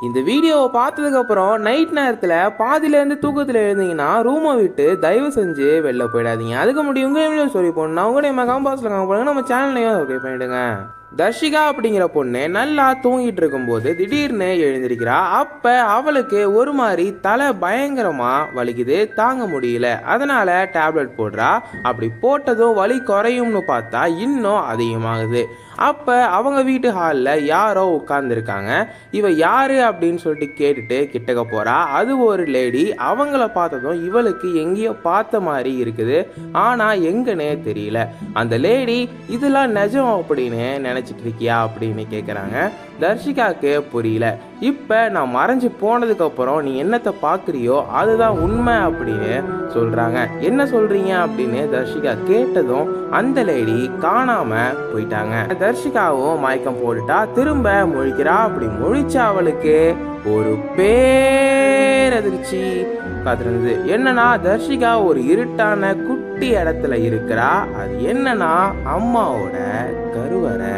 இந்த வீடியோவை பார்த்ததுக்கு அப்புறம் நைட் நேரத்தில் பாதியிலேருந்து தூக்கத்தில் எழுந்தீங்கன்னா ரூமை விட்டு தயவு செஞ்சு வெளில போயிடாதீங்க. அதுக்கு முடியும் உங்களே சொல்லி போடணும். உங்களுடைய மகம் பாஸில் நம்ம சேனல்லையும் ஓகே பண்ணிவிடுங்க தர்ஷிகா அப்படிங்கிற பொண்ணு நல்லா தூங்கிட்டு இருக்கும்போது திடீர்னு எழுந்திருக்கிறா. அப்ப அவளுக்கு ஒரு மாதிரி தலை பயங்கரமா வலிக்குது தாங்க முடியல. அதனால டேப்லெட் போடுறா. அப்படி போட்டதும் வலி குறையும்னு பார்த்தா இன்னும் அதிகமாகுது. அப்ப அவங்க வீட்டு ஹாலில் யாரோ உட்கார்ந்துருக்காங்க. இவ யாரு அப்படின்னு சொல்லிட்டு கேட்டுட்டு கிட்டக்க போறா. அது ஒரு லேடி அவங்கள பார்த்ததும் இவளுக்கு எங்கேயோ பார்த்த மாதிரி இருக்குது. ஆனா எங்கன்னே தெரியல. அந்த லேடி இதெல்லாம் நிஜம் அப்படின்னு நினச்சிட்டு இருக்கியா அப்படின்னு கேட்குறாங்க தர்ஷிகாவுக்கு புரியல. இப்போ நான் மறைஞ்சு போனதுக்கப்புறம் நீ என்னத்தை பார்க்குறியோ அதுதான் உண்மை அப்படின்னு சொல்கிறாங்க என்ன சொல்கிறீங்க அப்படின்னு தர்ஷிகா கேட்டதும் அந்த லேடி காணாமல் போயிட்டாங்க. தர்ஷிகாவும் மயக்கம் போட்டுட்டா திரும்ப முழிக்கிறா அப்படி முழிச்ச அவளுக்கு ஒரு பேரதிர்ச்சி காத்திருந்தது என்னன்னா தர்ஷிகா ஒரு இருட்டான குட்டி இடத்துல இருக்கிறா. அது என்னன்னா அம்மாவோட கருவறை.